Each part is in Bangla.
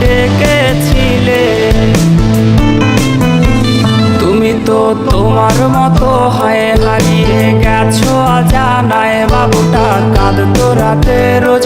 ডেকেছিলে। তুমি তো তোমার মতো হয় হারিয়ে গেছো জানায় বাবুটা কাঁদতো রাতে রোজ।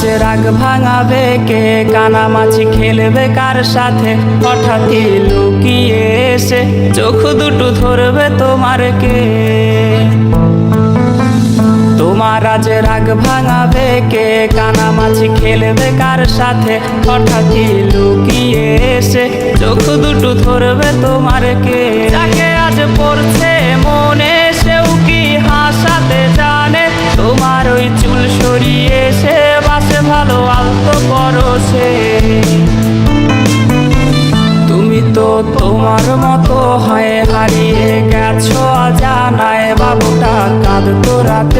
আজ রাগ ভাঙাবে কে? কানামাছি খেলবে কার সাথে? হঠাৎই লুকিয়ে এসে চোখ দুটো ধরবে তোমার কে? তোমার আজ রাগ ভাঙাবে কে? কানা কানামাছি খেলবে কার সাথে? হঠাৎই লুকিয়ে এসে চোখ দুটো ধরবে তোমার কে? আজ পড়ছে আলতো পরশে তুমি তো তোমার মতো হয় হারিয়ে গেছো জানায় বাবুটা কাঁদতো রাতে।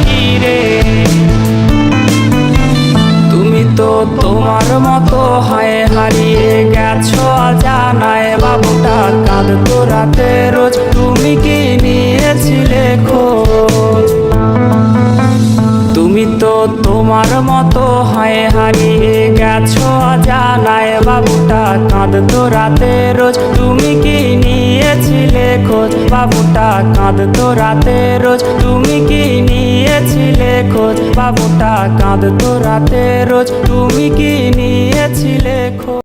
ফিরে। তুমি তো তোমার মতো হয় হারিয়ে গেছো জানায় বাবুটা কাঁদতো রাতে রোজ তুমি কি নিয়েছিলে খোঁজ? তুমি তো তোমার মতো হয় হারিয়ে গেছো জানায় বাবুটা কাঁদতো রাতে রোজ তুমি কি নিয়েছিলে খোঁজ? বাবুটা কাঁদতো রাতে রোজ তুমি কি খোঁজ বাবুটা কাঁদতো রাতে রোজ। তুমি কি নিয়েছিলে খোঁজ?